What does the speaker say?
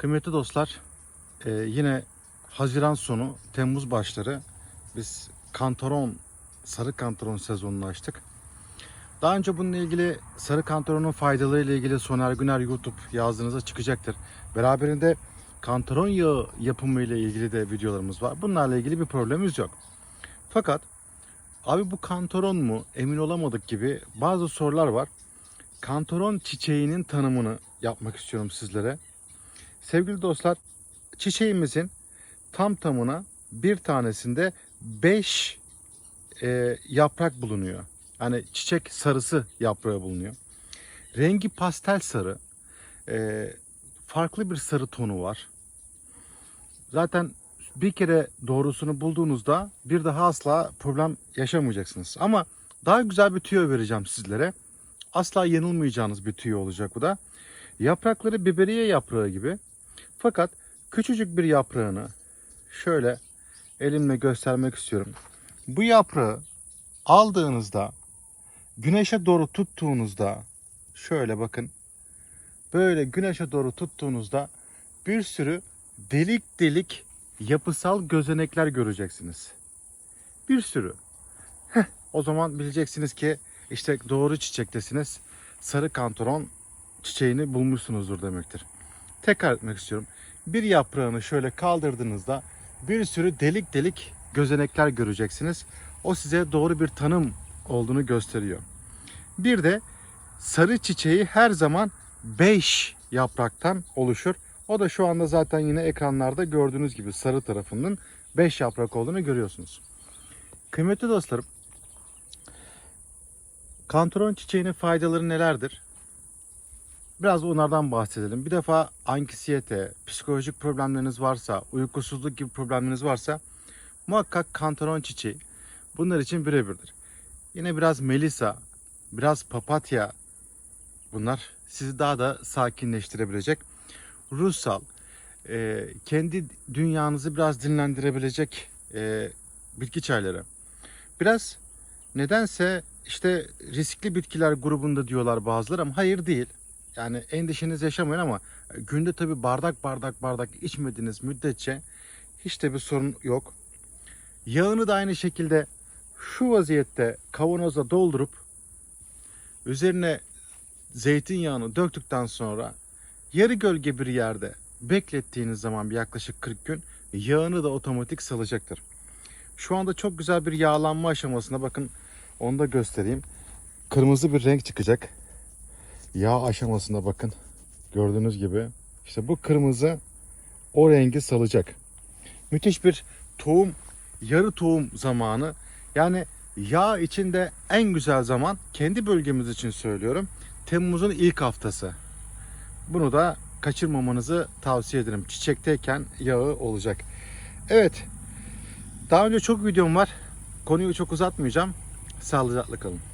Kıymetli dostlar, e, yine Haziran sonu, Temmuz başları biz kantaron, sarı kantaron sezonunu açtık. Daha önce bununla ilgili sarı kantaronun faydaları ile ilgili Soner Güner YouTube yazdığınızda çıkacaktır. Beraberinde kantaron yağı yapımı ile ilgili de videolarımız var. Bunlarla ilgili bir problemimiz yok. Fakat abi bu kantaron mu emin olamadık gibi bazı sorular var. Kantaron çiçeğinin tanımını yapmak istiyorum sizlere. Sevgili dostlar, çiçeğimizin tam tamına bir tanesinde 5 yaprak bulunuyor. Yani çiçek sarısı yaprağı bulunuyor. Rengi pastel sarı. e, farklı bir sarı tonu var. Zaten bir kere doğrusunu bulduğunuzda bir daha asla problem yaşamayacaksınız. Ama daha güzel bir tüyo vereceğim sizlere. Asla yanılmayacağınız bir tüyo olacak bu da. Yaprakları biberiye yaprağı gibi. Fakat küçücük bir yaprağını şöyle elimle göstermek istiyorum. Bu yaprağı aldığınızda güneşe doğru tuttuğunuzda şöyle bakın böyle güneşe doğru tuttuğunuzda bir sürü delik delik yapısal gözenekler göreceksiniz. Bir sürü. Heh, o zaman bileceksiniz ki işte doğru çiçektesiniz. Sarı kantaron çiçeğini bulmuşsunuzdur demektir. Tekrar etmek istiyorum. Bir yaprağını şöyle kaldırdığınızda bir sürü delik delik gözenekler göreceksiniz. O size doğru bir tanım olduğunu gösteriyor. Bir de sarı çiçeği her zaman 5 yapraktan oluşur. O da şu anda zaten yine ekranlarda gördüğünüz gibi sarı tarafının 5 yaprak olduğunu görüyorsunuz. Kıymetli dostlarım, kantaron çiçeğinin faydaları nelerdir? Biraz onlardan bahsedelim. Bir defa anksiyete, psikolojik problemleriniz varsa, uykusuzluk gibi problemleriniz varsa muhakkak kantaron çiçeği bunlar için birebirdir. Yine biraz melisa, biraz papatya bunlar sizi daha da sakinleştirebilecek. Ruhsal, e, kendi dünyanızı biraz dinlendirebilecek e, bitki çayları. Biraz nedense işte riskli bitkiler grubunda diyorlar bazıları ama hayır değil. Yani endişeniz yaşamayın ama günde tabi bardak bardak bardak içmediğiniz müddetçe hiç de bir sorun yok. Yağını da aynı şekilde şu vaziyette kavanoza doldurup üzerine zeytinyağını döktükten sonra yarı gölge bir yerde beklettiğiniz zaman bir yaklaşık 40 gün yağını da otomatik salacaktır. Şu anda çok güzel bir yağlanma aşamasında bakın onu da göstereyim. Kırmızı bir renk çıkacak. Yağ aşamasında bakın. Gördüğünüz gibi. işte bu kırmızı o rengi salacak. Müthiş bir tohum, yarı tohum zamanı. Yani yağ içinde en güzel zaman kendi bölgemiz için söylüyorum. Temmuz'un ilk haftası. Bunu da kaçırmamanızı tavsiye ederim. Çiçekteyken yağı olacak. Evet. Daha önce çok videom var. Konuyu çok uzatmayacağım. Sağlıcakla kalın.